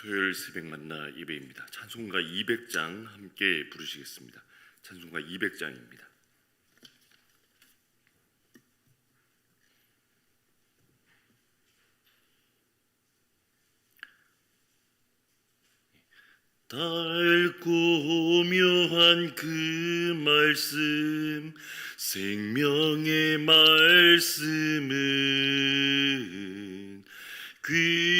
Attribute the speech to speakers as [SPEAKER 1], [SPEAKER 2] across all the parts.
[SPEAKER 1] 토요일 새벽 만나 예배입니다. 찬송가 200장 함께 부르시겠습니다. 찬송가 200장입니다. 달고 묘한 그 말씀 생명의 말씀은 귀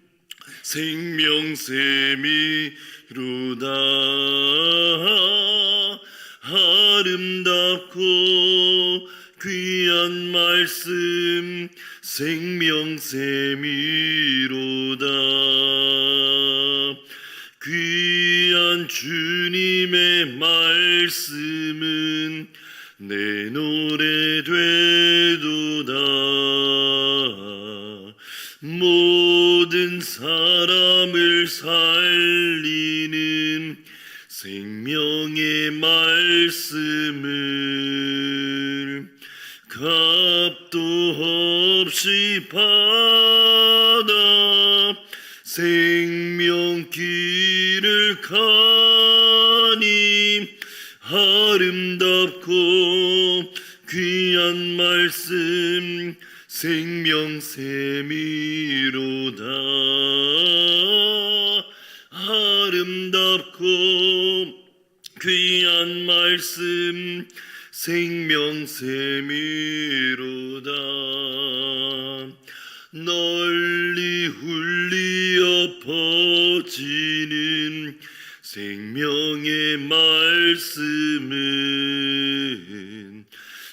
[SPEAKER 1] 생명샘이로다. 아름답고 귀한 말씀 생명샘이로다. 귀한 주님의 말씀은 내 살리는 생명의 말씀을 값도 없이 받아 생명길을 가니 아름답고 귀한 말씀 생명샘이로다. 아름답고 귀한 말씀 생명샘이로다. 널리 울리어 퍼지는 생명의 말씀은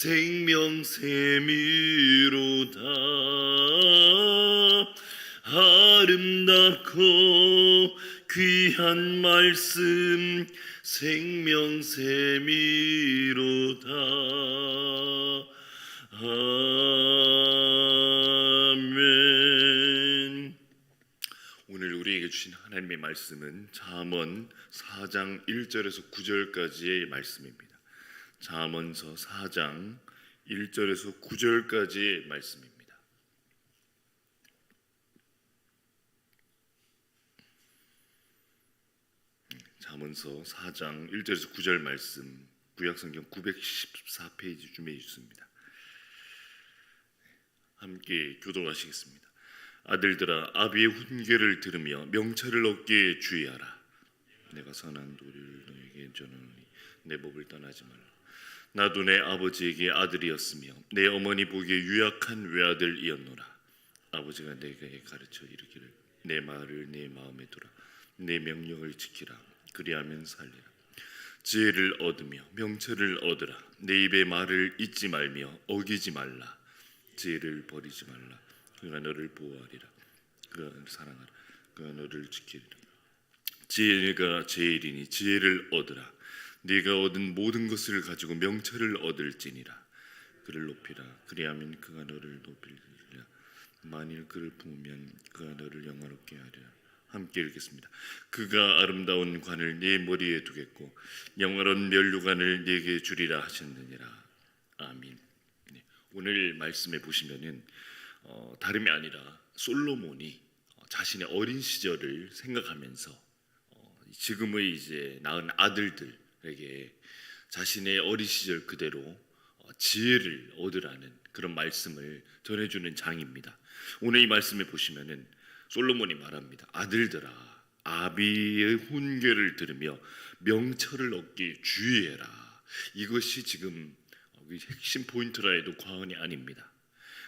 [SPEAKER 1] 생명샘이로다. 아름답고 귀한 말씀 생명샘이로다. 아멘. 오늘 우리에게 주신 하나님의 말씀은 잠언 4장 1절에서 9절까지의 말씀입니다. 잠언서 4장 1절에서 9절까지의 말씀입니다. 잠언서 4장 1절에서 9절 말씀 구약성경 914페이지 준비해 주습니다. 함께 교도하시겠습니다. 아들들아 아비의 훈계를 들으며 명철을 얻기에 주의하라. 내가 선한 도리를 너에게 전하노니 내 법을 떠나지 말라. 나도 내 아버지에게 아들이었으며 내 어머니 보기에 유약한 외아들이었노라. 아버지가 내게 가르쳐 이르기를 내 말을 내 마음에 두라. 내 명령을 지키라. 그리하면 살리라. 지혜를 얻으며 명철을 얻으라. 내 입의 말을 잊지 말며 어기지 말라. 지혜를 버리지 말라. 그가 너를 보호하리라. 그가 너를 사랑하라. 그가 너를 지키리라. 지혜가 제일이니 지혜를 얻으라. 네가 얻은 모든 것을 가지고 명철을 얻을지니라. 그를 높이라. 그리하면 그가 너를 높이리라. 만일 그를 부으면 그가 너를 영화롭게 하리라. 함께 읽겠습니다. 그가 아름다운 관을 네 머리에 두겠고 영화로운 면류관을 네게 주리라 하셨느니라. 아멘. 네, 오늘 말씀에 보시면은 어, 다름이 아니라 솔로몬이 어, 자신의 어린 시절을 생각하면서 어, 지금의 이제 낳은 아들들 에게 자신의 어린 시절 그대로 어, 지혜를 얻으라는 그런 말씀을 전해주는 장입니다. 오늘 이 말씀에 보시면은 솔로몬이 말합니다. 아들들아, 아비의 훈계를 들으며 명철을 얻기 주의해라. 이것이 지금 이 핵심 포인트라 해도 과언이 아닙니다.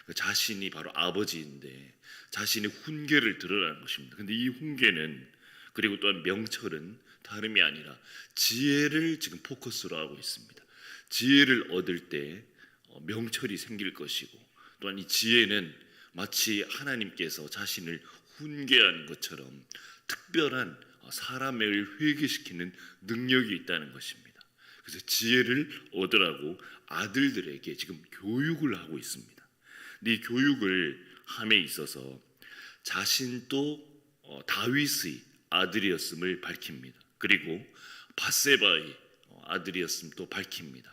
[SPEAKER 1] 그 자신이 바로 아버지인데 자신의 훈계를 드러나는 것입니다. 근데 이 훈계는 그리고 또한 명철은 다름이 아니라 지혜를 지금 포커스로 하고 있습니다. 지혜를 얻을 때 어, 명철이 생길 것이고 또한 이 지혜는 마치 하나님께서 자신을 훈계하는 것처럼 특별한 어, 사람을 회개시키는 능력이 있다는 것입니다. 그래서 지혜를 얻으라고 아들들에게 지금 교육을 하고 있습니다. 이 교육을 함에 있어서 자신도 어, 다윗의 아들이었음을 밝힙니다. 그리고 바세바의 어, 아들이었음도 밝힙니다.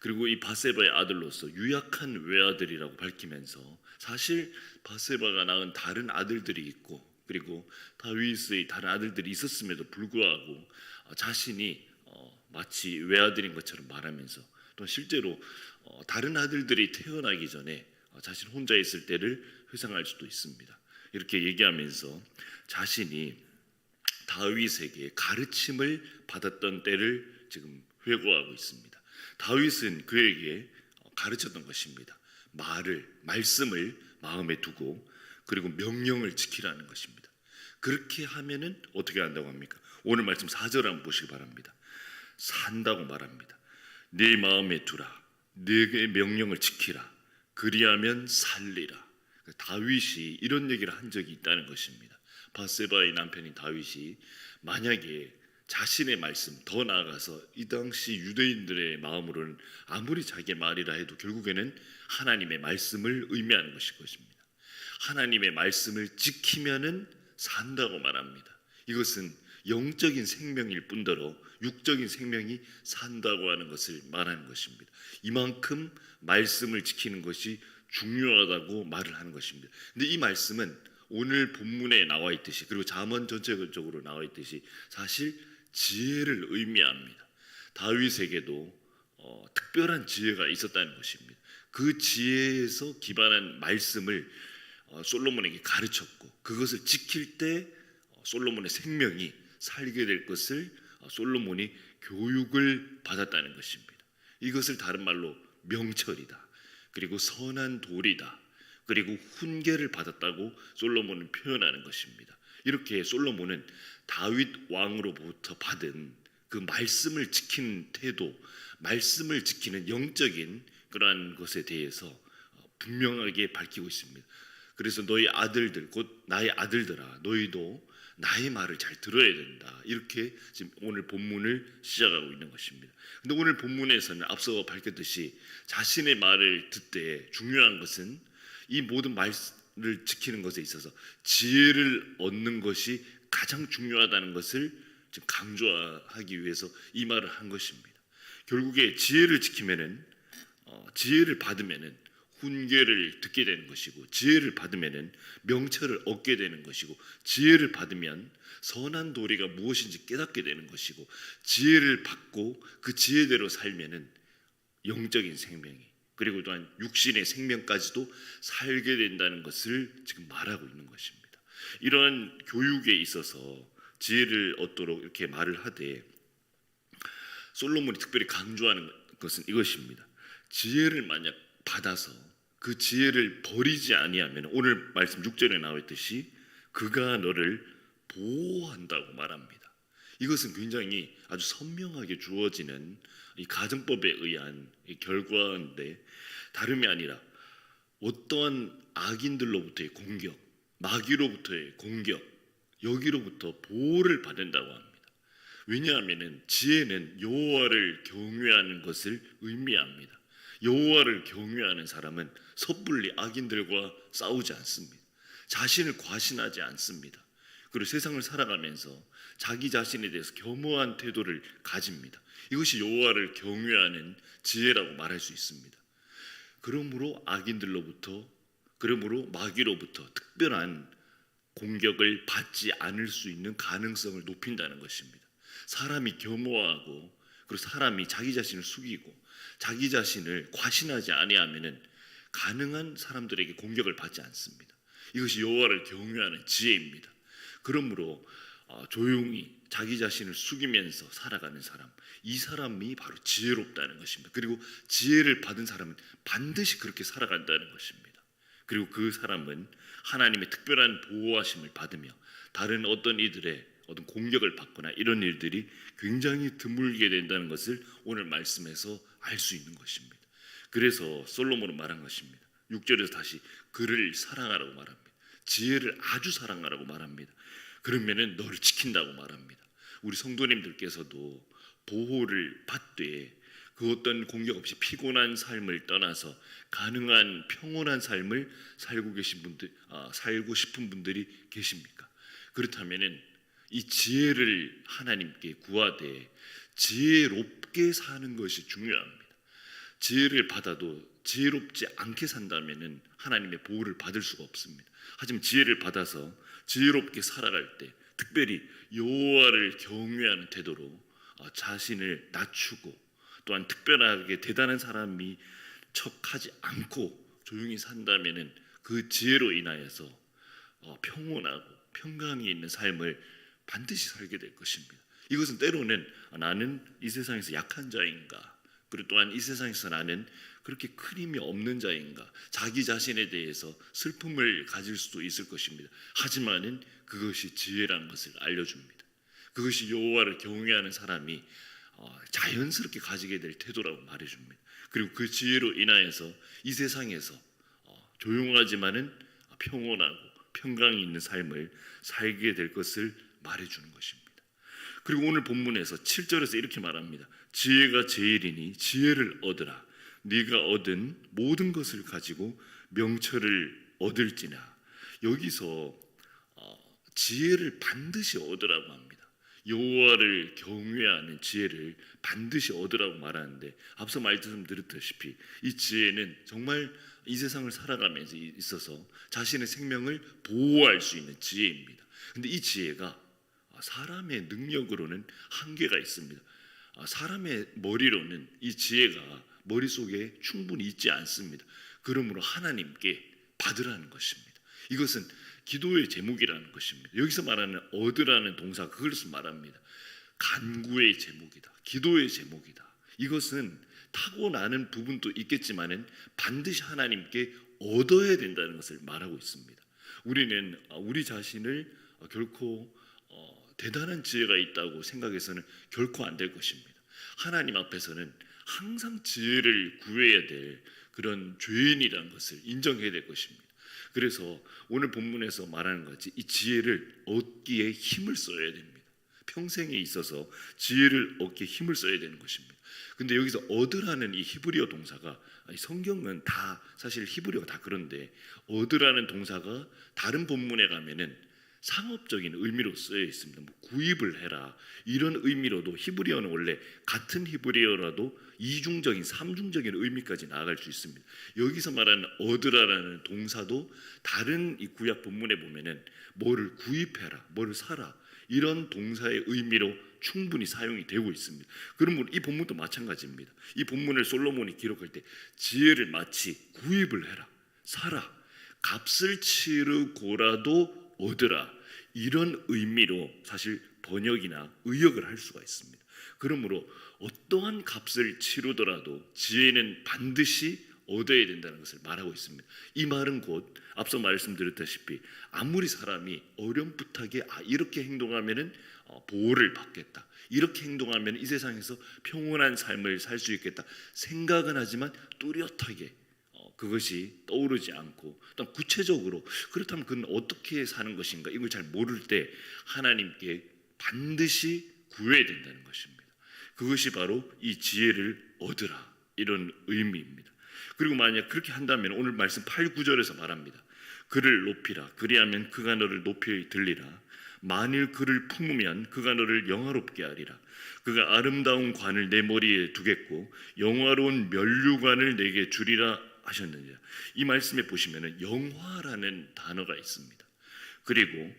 [SPEAKER 1] 그리고 이 바세바의 아들로서 유약한 외아들이라고 밝히면서 사실 바세바가 낳은 다른 아들들이 있고 그리고 다윗의 다른 아들들이 있었음에도 불구하고 어, 자신이 어, 마치 외아들인 것처럼 말하면서 또 실제로 어, 다른 아들들이 태어나기 전에 어, 자신 혼자 있을 때를 회상할 수도 있습니다. 이렇게 얘기하면서 자신이 다윗에게 가르침을 받았던 때를 지금 회고하고 있습니다. 다윗은 그에게 가르쳤던 것입니다. 말을 말씀을 마음에 두고 그리고 명령을 지키라는 것입니다. 그렇게 하면은 어떻게 한다고 합니까? 오늘 말씀 4절 한번 보시기 바랍니다. 산다고 말합니다. 네 마음에 두라. 네게 명령을 지키라. 그리하면 살리라. 다윗이 이런 얘기를 한 적이 있다는 것입니다. 바세바의 남편인 다윗이 만약에 자신의 말씀 더 나아가서 이 당시 유대인들의 마음으로는 아무리 자기의 말이라 해도 결국에는 하나님의 말씀을 의미하는 것일 것입니다. 하나님의 말씀을 지키면은 산다고 말합니다. 이것은 영적인 생명일 뿐더러 육적인 생명이 산다고 하는 것을 말하는 것입니다. 이만큼 말씀을 지키는 것이 중요하다고 말을 하는 것입니다. 근데 이 말씀은 오늘 본문에 나와 있듯이 그리고 잠언 전체적으로 나와 있듯이 사실 지혜를 의미합니다. 다윗에게도 어, 특별한 지혜가 있었다는 것입니다. 그 지혜에서 기반한 말씀을 어, 솔로몬에게 가르쳤고 그것을 지킬 때 어, 솔로몬의 생명이 살게 될 것을 어, 솔로몬이 교육을 받았다는 것입니다. 이것을 다른 말로 명철이다. 그리고 선한 도리다. 그리고 훈계를 받았다고 솔로몬은 표현하는 것입니다. 이렇게 솔로몬은 다윗 왕으로부터 받은 그 말씀을 지키는 태도, 말씀을 지키는 영적인 그러한 것에 대해서 어, 분명하게 밝히고 있습니다. 그래서 너희 아들들 곧 나의 아들들아 너희도 나의 말을 잘 들어야 된다. 이렇게 지금 오늘 본문을 시작하고 있는 것입니다. 근데 오늘 본문에서는 앞서 밝혔듯이 자신의 말을 듣되 중요한 것은 이 모든 말을 지키는 것에 있어서 지혜를 얻는 것이 가장 중요하다는 것을 지금 강조하기 위해서 이 말을 한 것입니다. 결국에 지혜를 지키면은 어, 지혜를 받으면은 훈계를 듣게 되는 것이고 지혜를 받으면은 명철을 얻게 되는 것이고 지혜를 받으면 선한 도리가 무엇인지 깨닫게 되는 것이고 지혜를 받고 그 지혜대로 살면은 영적인 생명이 그리고 또한 육신의 생명까지도 살게 된다는 것을 지금 말하고 있는 것입니다. 이러한 교육에 있어서 지혜를 얻도록 이렇게 말을 하되 솔로몬이 특별히 강조하는 것은 이것입니다. 지혜를 만약 받아서 그 지혜를 버리지 아니하면 오늘 말씀 6절에 나와 있듯이 그가 너를 보호한다고 말합니다. 이것은 굉장히 아주 선명하게 주어지는 이 가정법에 의한 이 결과인데 다름이 아니라 어떠한 악인들로부터의 공격, 마귀로부터의 공격, 여기로부터 보호를 받는다고 합니다. 왜냐하면은 지혜는 여호와를 경외하는 것을 의미합니다. 여호와를 경외하는 사람은 섣불리 악인들과 싸우지 않습니다. 자신을 과신하지 않습니다. 그리고 세상을 살아가면서 자기 자신에 대해서 겸허한 태도를 가집니다. 이것이 여호와를 경외하는 지혜라고 말할 수 있습니다. 그러므로 악인들로부터 그러므로 마귀로부터 특별한 공격을 받지 않을 수 있는 가능성을 높인다는 것입니다. 사람이 겸허하고 그리고 사람이 자기 자신을 숙이고 자기 자신을 과신하지 아니하면은 가능한 사람들에게 공격을 받지 않습니다. 이것이 여호와를 경외하는 지혜입니다. 그러므로 어, 조용히 자기 자신을 숙이면서 살아가는 사람, 이 사람이 바로 지혜롭다는 것입니다. 그리고 지혜를 받은 사람은 반드시 그렇게 살아간다는 것입니다. 그리고 그 사람은 하나님의 특별한 보호하심을 받으며 다른 어떤 이들의 어떤 공격을 받거나 이런 일들이 굉장히 드물게 된다는 것을 오늘 말씀에서 알 수 있는 것입니다. 그래서 솔로몬은 말한 것입니다. 6절에서 다시 그를 사랑하라고 말합니다. 지혜를 아주 사랑하라고 말합니다. 그러면은 너를 지킨다고 말합니다. 우리 성도님들께서도 보호를 받되 그 어떤 공격 없이 피곤한 삶을 떠나서 가능한 평온한 삶을 살고 계신 분들, 아, 살고 싶은 분들이 계십니까? 그렇다면은 이 지혜를 하나님께 구하되 지혜롭게 사는 것이 중요합니다. 지혜를 받아도 지혜롭지 않게 산다면은 하나님의 보호를 받을 수가 없습니다. 하지만 지혜를 받아서 지혜롭게 살아갈 때 특별히 여호와를 경외하는 태도로 어, 자신을 낮추고 또한 특별하게 대단한 사람이 척하지 않고 조용히 산다면은 그 지혜로 인하여서 어, 평온하고 평강이 있는 삶을 반드시 살게 될 것입니다. 이것은 때로는 아, 나는 이 세상에서 약한 자인가 그리고 또한 이 세상에서 나는 그렇게 큰 힘이 없는 자인가 자기 자신에 대해서 슬픔을 가질 수도 있을 것입니다. 하지만은 그것이 지혜라는 것을 알려줍니다. 그것이 여호와를 경외하는 사람이 어, 자연스럽게 가지게 될 태도라고 말해줍니다. 그리고 그 지혜로 인하여서 이 세상에서 어, 조용하지만은 평온하고 평강이 있는 삶을 살게 될 것을 말해주는 것입니다. 그리고 오늘 본문에서 7절에서 이렇게 말합니다. 지혜가 제일이니 지혜를 얻으라. 네가 얻은 모든 것을 가지고 명철을 얻을지나. 여기서 어, 지혜를 반드시 얻으라고 합니다. 여호와를 경외하는 지혜를 반드시 얻으라고 말하는데 앞서 말씀드렸다시피 이 지혜는 정말 이 세상을 살아가면서 있어서 자신의 생명을 보호할 수 있는 지혜입니다. 근데 이 지혜가 사람의 능력으로는 한계가 있습니다. 아, 사람의 머리로는 이 지혜가 머릿속에 충분히 있지 않습니다. 그러므로 하나님께 받으라는 것입니다. 이것은 기도의 제목이라는 것입니다. 여기서 말하는 얻으라는 동사 그것을 말합니다. 간구의 제목이다. 기도의 제목이다. 이것은 타고나는 부분도 있겠지만은 반드시 하나님께 얻어야 된다는 것을 말하고 있습니다. 우리는 우리 자신을 결코 어, 대단한 지혜가 있다고 생각해서는 결코 안 될 것입니다. 하나님 앞에서는 항상 지혜를 구해야 될 그런 죄인이라는 것을 인정해야 될 것입니다. 그래서 오늘 본문에서 말하는 것이 이 지혜를 얻기에 힘을 써야 됩니다. 평생에 있어서 지혜를 얻기에 힘을 써야 되는 것입니다. 근데 여기서 얻으라는 이 히브리어 동사가 성경은 다 사실 히브리어가 다 그런데 얻으라는 동사가 다른 본문에 가면은 상업적인 의미로 쓰여 있습니다. 뭐 구입을 해라 이런 의미로도 히브리어는 원래 같은 히브리어라도 이중적인 삼중적인 의미까지 나아갈 수 있습니다. 여기서 말하는 얻으라라는 동사도 다른 이 구약 본문에 보면은 뭐를 구입해라, 뭐를 사라 이런 동사의 의미로 충분히 사용이 되고 있습니다. 그러면 이 본문도 마찬가지입니다. 이 본문을 솔로몬이 기록할 때 지혜를 마치 구입을 해라, 사라, 값을 치르고라도 얻으라 이런 의미로 사실 번역이나 의역을 할 수가 있습니다. 그러므로 어떠한 값을 치르더라도 지혜는 반드시 얻어야 된다는 것을 말하고 있습니다. 이 말은 곧 앞서 말씀드렸다시피 아무리 사람이 어렴풋하게 아 이렇게 행동하면은 어, 보호를 받겠다. 이렇게 행동하면 이 세상에서 평온한 삶을 살 수 있겠다. 생각은 하지만 뚜렷하게 그것이 떠오르지 않고 또 구체적으로 그렇다면 그는 어떻게 사는 것인가 이걸 잘 모를 때 하나님께 반드시 구해야 된다는 것입니다. 그것이 바로 이 지혜를 얻으라 이런 의미입니다. 그리고 만약 그렇게 한다면 오늘 말씀 8, 9절에서 말합니다. 그를 높이라 그리하면 그가 너를 높이 들리라 만일 그를 품으면 그가 너를 영화롭게 하리라 그가 아름다운 관을 내 머리에 두겠고 영화로운 면류관을 내게 주리라 하셨느냐. 이 말씀에 보시면은 영화라는 단어가 있습니다. 그리고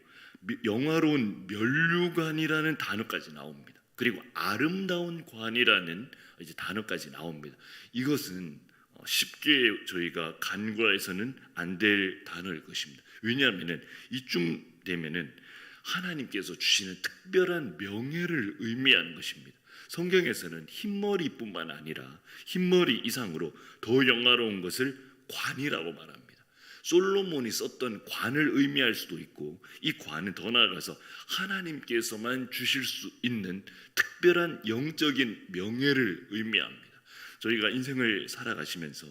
[SPEAKER 1] 영화로운 면류관이라는 단어까지 나옵니다. 그리고 아름다운 관이라는 이제 단어까지 나옵니다. 이것은 어, 쉽게 저희가 간과해서는 안 될 단어일 것입니다. 왜냐하면은 이쯤 되면은 하나님께서 주시는 특별한 명예를 의미하는 것입니다. 성경에서는 흰머리뿐만 아니라 흰머리 이상으로 더 영화로운 것을 관이라고 말합니다. 솔로몬이 썼던 관을 의미할 수도 있고 이 관은 더 나아가서 하나님께서만 주실 수 있는 특별한 영적인 명예를 의미합니다. 저희가 인생을 살아가시면서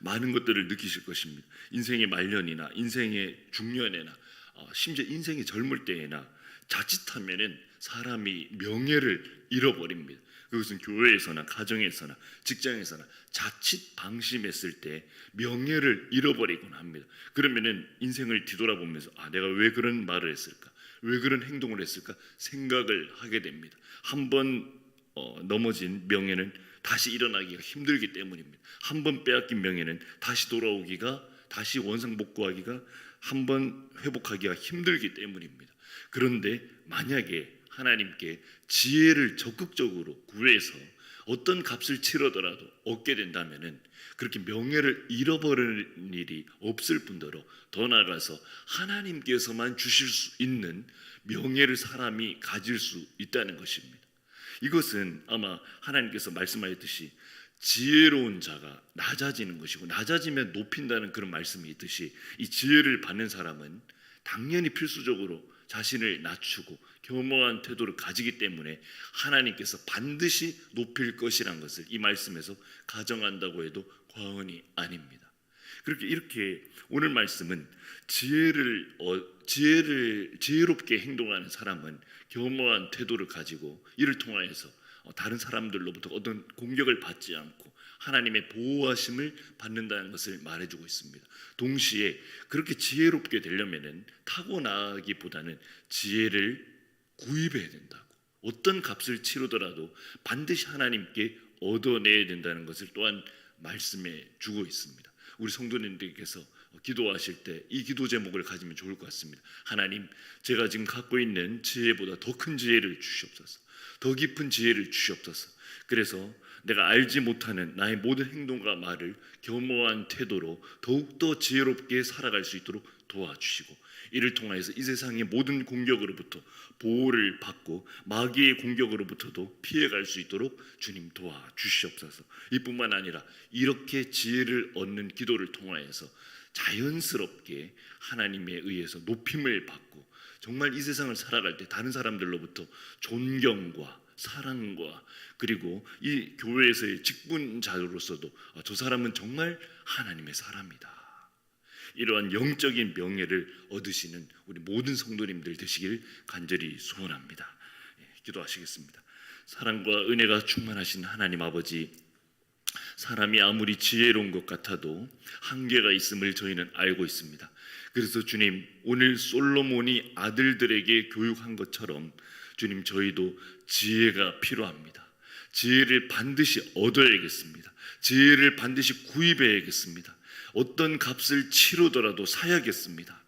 [SPEAKER 1] 많은 것들을 느끼실 것입니다. 인생의 말년이나 인생의 중년에나 어, 심지어 인생의 젊을 때에나 자칫하면은 사람이 명예를 잃어버립니다. 그것은 교회에서나 가정에서나 직장에서나 자칫 방심했을 때 명예를 잃어버리곤 합니다. 그러면은 인생을 뒤돌아보면서 아 내가 왜 그런 말을 했을까? 왜 그런 행동을 했을까? 생각을 하게 됩니다. 한번 어, 넘어진 명예는 다시 일어나기가 힘들기 때문입니다. 한 번 빼앗긴 명예는 다시 돌아오기가 다시 원상 복구하기가 한 번 회복하기가 힘들기 때문입니다. 그런데 만약에 하나님께 지혜를 적극적으로 구해서 어떤 값을 치르더라도 얻게 된다면은 그렇게 명예를 잃어버리는 일이 없을 뿐더러 더 나아가서 하나님께서만 주실 수 있는 명예를 사람이 가질 수 있다는 것입니다. 이것은 아마 하나님께서 말씀하셨듯이 지혜로운 자가 낮아지는 것이고 낮아지면 높인다는 그런 말씀이 있듯이 이 지혜를 받는 사람은 당연히 필수적으로 자신을 낮추고 겸허한 태도를 가지기 때문에 하나님께서 반드시 높일 것이란 것을 이 말씀에서 가정한다고 해도 과언이 아닙니다. 그렇게 이렇게 오늘 말씀은 지혜를 어, 지혜를 지혜롭게 행동하는 사람은 겸허한 태도를 가지고 이를 통하여서 어, 다른 사람들로부터 어떤 공격을 받지 않고 하나님의 보호하심을 받는다는 것을 말해주고 있습니다. 동시에 그렇게 지혜롭게 되려면은 타고나기보다는 지혜를 구입해야 된다고. 어떤 값을 치르더라도 반드시 하나님께 얻어내야 된다는 것을 또한 말씀해 주고 있습니다. 우리 성도님들께서 기도하실 때 이 기도 제목을 가지면 좋을 것 같습니다. 하나님, 제가 지금 갖고 있는 지혜보다 더 큰 지혜를 주시옵소서. 더 깊은 지혜를 주시옵소서. 그래서 내가 알지 못하는 나의 모든 행동과 말을 겸허한 태도로 더욱더 지혜롭게 살아갈 수 있도록 도와주시고 이를 통하여서 이 세상의 모든 공격으로부터 보호를 받고 마귀의 공격으로부터도 피해갈 수 있도록 주님 도와주시옵소서. 이뿐만 아니라 이렇게 지혜를 얻는 기도를 통하여서 자연스럽게 하나님에 의해서 높임을 받고 정말 이 세상을 살아갈 때 다른 사람들로부터 존경과 사랑과 그리고 이 교회에서의 직분자로서도 아, 저 사람은 정말 하나님의 사람이다. 이러한 영적인 명예를 얻으시는 우리 모든 성도님들 되시길 간절히 소원합니다. 예, 기도하시겠습니다. 사랑과 은혜가 충만하신 하나님 아버지 사람이 아무리 지혜로운 것 같아도 한계가 있음을 저희는 알고 있습니다. 그래서 주님 오늘 솔로몬이 아들들에게 교육한 것처럼 주님 저희도 지혜가 필요합니다. 지혜를 반드시 얻어야겠습니다. 지혜를 반드시 구입해야겠습니다. 어떤 값을 치르더라도 사야겠습니다.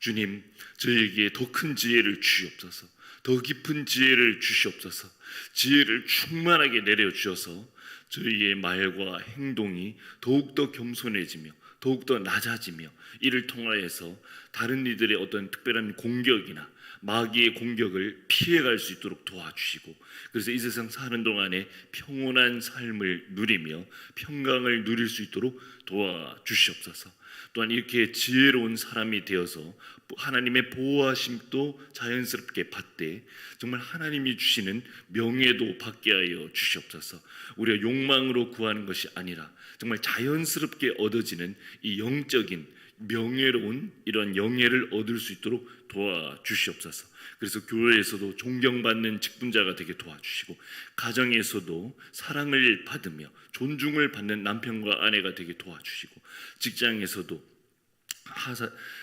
[SPEAKER 1] 주님 저에게 더 큰 지혜를 주시옵소서. 더 깊은 지혜를 주시옵소서. 지혜를 충만하게 내려 주셔서 저희의 말과 행동이 더욱더 겸손해지며 더욱더 낮아지며 이를 통하여서 다른 이들의 어떤 특별한 공격이나 마귀의 공격을 피해갈 수 있도록 도와주시고 그래서 이 세상 사는 동안에 평온한 삶을 누리며 평강을 누릴 수 있도록 도와주시옵소서. 또한 이렇게 지혜로운 사람이 되어서 하나님의 보호하심도 자연스럽게 받되 정말 하나님이 주시는 명예도 받게 하여 주시옵소서. 우리가 욕망으로 구하는 것이 아니라 정말 자연스럽게 얻어지는 이 영적인 명예로운 이런 영예를 얻을 수 있도록 도와주시옵소서. 그래서 교회에서도 존경받는 직분자가 되게 도와주시고 가정에서도 사랑을 받으며 존중을 받는 남편과 아내가 되게 도와주시고 직장에서도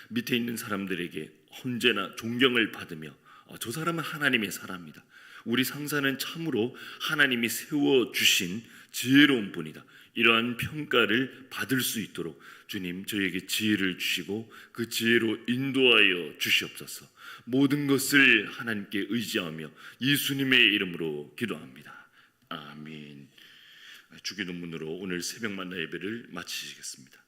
[SPEAKER 1] 밑에 있는 사람들에게 언제나 존경을 받으며 어, 저 사람은 하나님의 사람이다. 우리 상사는 참으로 하나님이 세워 주신 지혜로운 분이다. 이러한 평가를 받을 수 있도록 주님 저에게 지혜를 주시고 그 지혜로 인도하여 주시옵소서. 모든 것을 하나님께 의지하며 예수님의 이름으로 기도합니다. 아멘. 주기도문으로 오늘 새벽 만나 예배를 마치시겠습니다.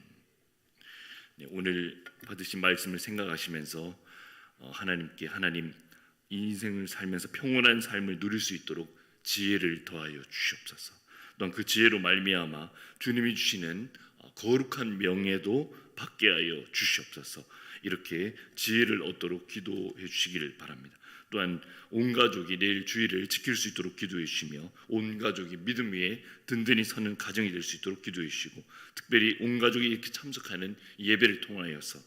[SPEAKER 1] 네, 오늘 받으신 말씀을 생각하시면서 어, 하나님께 하나님 인생을 살면서 평온한 삶을 누릴 수 있도록 지혜를 더하여 주시옵소서. 또한 그 지혜로 말미암아 주님이 주시는 어, 거룩한 명예도 받게 하여 주시옵소서. 이렇게 지혜를 얻도록 기도해 주시기를 바랍니다. 또한 온 가족이 내일 주일을 지킬 수 있도록 기도해 주시며 온 가족이 믿음 위에 든든히 서는 가정이 될 수 있도록 기도해 주시고 특별히 온 가족이 이렇게 참석하는 이 예배를 통하여서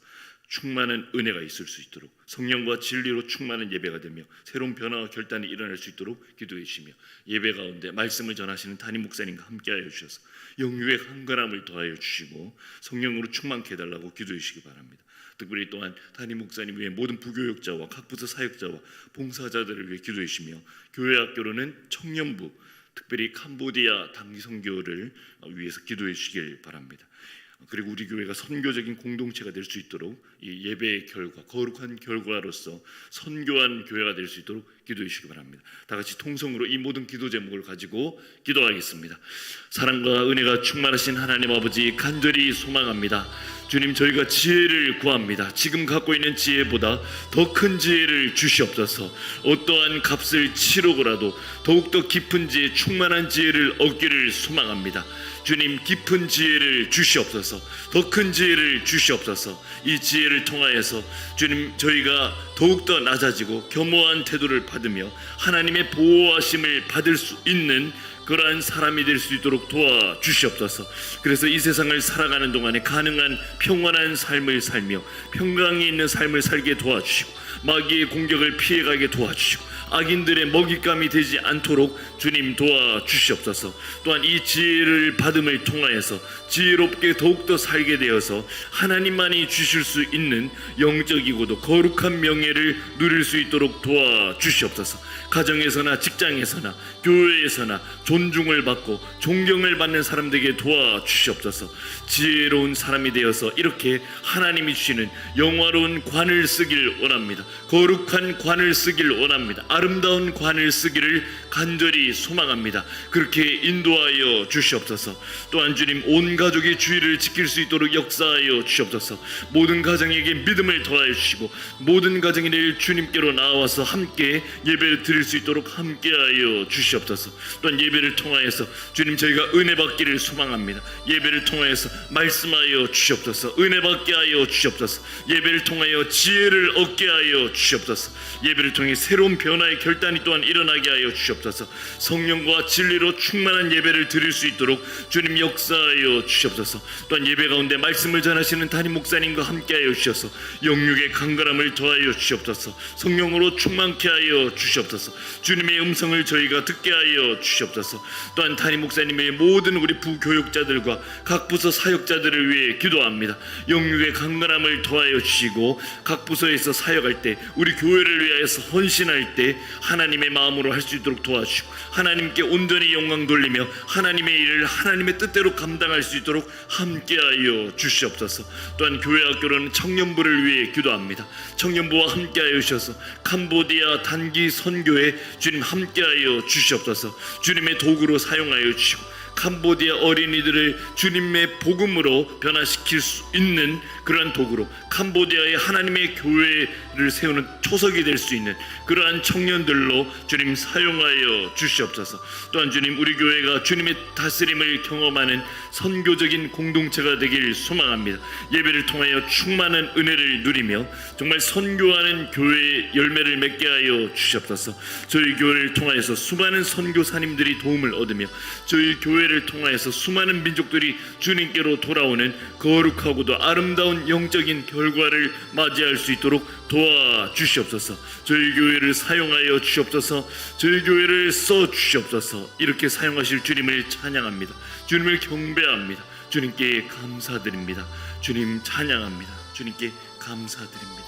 [SPEAKER 1] 충만한 은혜가 있을 수 있도록 성령과 진리로 충만한 예배가 되며 새로운 변화와 결단이 일어날 수 있도록 기도해 주시며 예배 가운데 말씀을 전하시는 담임 목사님과 함께하여 주셔서 영유의 한가람을 더하여 주시고 성령으로 충만케 해달라고 기도해 주시기 바랍니다. 특별히 또한 담임 목사님 외에 모든 부교육자와 각 부서 사역자와 봉사자들을 위해 기도해 주시며 교회 학교로는 청년부 특별히 캄보디아 단기 선교를 위해서 기도해 주시길 바랍니다. 그리고 우리 교회가 선교적인 공동체가 될 수 있도록 이 예배의 결과 거룩한 결과로서 선교한 교회가 될 수 있도록 기도해 주시기 바랍니다. 다 같이 통성으로 이 모든 기도 제목을 가지고 기도하겠습니다. 사랑과 은혜가 충만하신 하나님 아버지 간절히 소망합니다. 주님 저희가 지혜를 구합니다. 지금 갖고 있는 지혜보다 더 큰 지혜를 주시옵소서. 어떠한 값을 치르고라도 더욱더 깊은 지혜, 충만한 지혜를 얻기를 소망합니다. 주님 깊은 지혜를 주시옵소서. 더 큰 지혜를 주시옵소서. 이 지혜를 통하여서 주님 저희가 더욱더 낮아지고 겸허한 태도를 받으며 하나님의 보호하심을 받을 수 있는 그러한 사람이 될 수 있도록 도와 주시옵소서. 그래서 이 세상을 살아가는 동안에 가능한 평안한 삶을 살며 평강이 있는 삶을 살게 도와주시고 마귀의 공격을 피해가게 도와주시고 악인들의 먹잇감이 되지 않도록 주님 도와주시옵소서. 또한 이 지혜를 받음을 통하여서 지혜롭게 더욱더 살게 되어서 하나님만이 주실 수 있는 영적이고도 거룩한 명예를 누릴 수 있도록 도와주시옵소서. 가정에서나 직장에서나 교회에서나 존중을 받고 존경을 받는 사람들에게 도와주시옵소서. 지혜로운 사람이 되어서 이렇게 하나님이 주시는 영화로운 관을 쓰길 원합니다. 거룩한 관을 쓰길 원합니다. 아름다운 관을 쓰기를 간절히 소망합니다. 그렇게 인도하여 주시옵소서. 또한 주님 온 가족이 주의를 지킬 수 있도록 역사하여 주시옵소서. 모든 가정에게 믿음을 더하여 주시고 모든 가정이 내일 주님께로 나와서 함께 예배를 드릴 수 있도록 함께하여 주시옵소서. 또한 예배를 통하여서 주님 저희가 은혜 받기를 소망합니다. 예배를 통하여서 말씀하여 주시옵소서. 은혜 받게 하여 주시옵소서. 예배를 통하여 지혜를 얻게 하여 주시옵소서. 예배를 통해 새로운 변화 의 결단이 또한 일어나게 하여 주시옵소서. 성령과 진리로 충만한 예배를 드릴 수 있도록 주님 역사하여 주시옵소서. 또한 예배 가운데 말씀을 전하시는 담임 목사님과 함께하여 주셔서 영육의 강건함을 더하여 주시옵소서. 성령으로 충만케 하여 주시옵소서. 주님의 음성을 저희가 듣게 하여 주시옵소서. 또한 담임 목사님의 모든 우리 부교육자들과 각 부서 사역자들을 위해 기도합니다. 영육의 강건함을 더하여 주시고 각 부서에서 사역할 때 우리 교회를 위하여서 헌신할 때 하나님의 마음으로 할 수 있도록 도와주시고 하나님께 온전히 영광 돌리며 하나님의 일을 하나님의 뜻대로 감당할 수 있도록 함께하여 주시옵소서. 또한 교회 학교로는 청년부를 위해 기도합니다. 청년부와 함께하여 주셔서 캄보디아 단기 선교에 주님 함께하여 주시옵소서. 주님의 도구로 사용하여 주시고 캄보디아 어린이들을 주님의 복음으로 변화시킬 수 있는 그러한 도구로 캄보디아의 하나님의 교회를 세우는 초석이 될 수 있는 그러한 청년들로 주님 사용하여 주시옵소서. 또한 주님 우리 교회가 주님의 다스림을 경험하는 선교적인 공동체가 되길 소망합니다. 예배를 통하여 충만한 은혜를 누리며 정말 선교하는 교회의 열매를 맺게 하여 주시옵소서. 저희 교회를 통하여서 수많은 선교사님들이 도움을 얻으며 저희 교회를 통하여서 수많은 민족들이 주님께로 돌아오는 거룩하고도 아름다 운 영적인 결과를 맞이할 수 있도록 도와 주시옵소서. 저희 교회를 사용하여 주시옵소서. 저희 교회를 써 주시옵소서. 이렇게 사용하실 주님을 찬양합니다. 주님을 경배합니다. 주님께 감사드립니다. 주님 찬양합니다. 주님께 감사드립니다.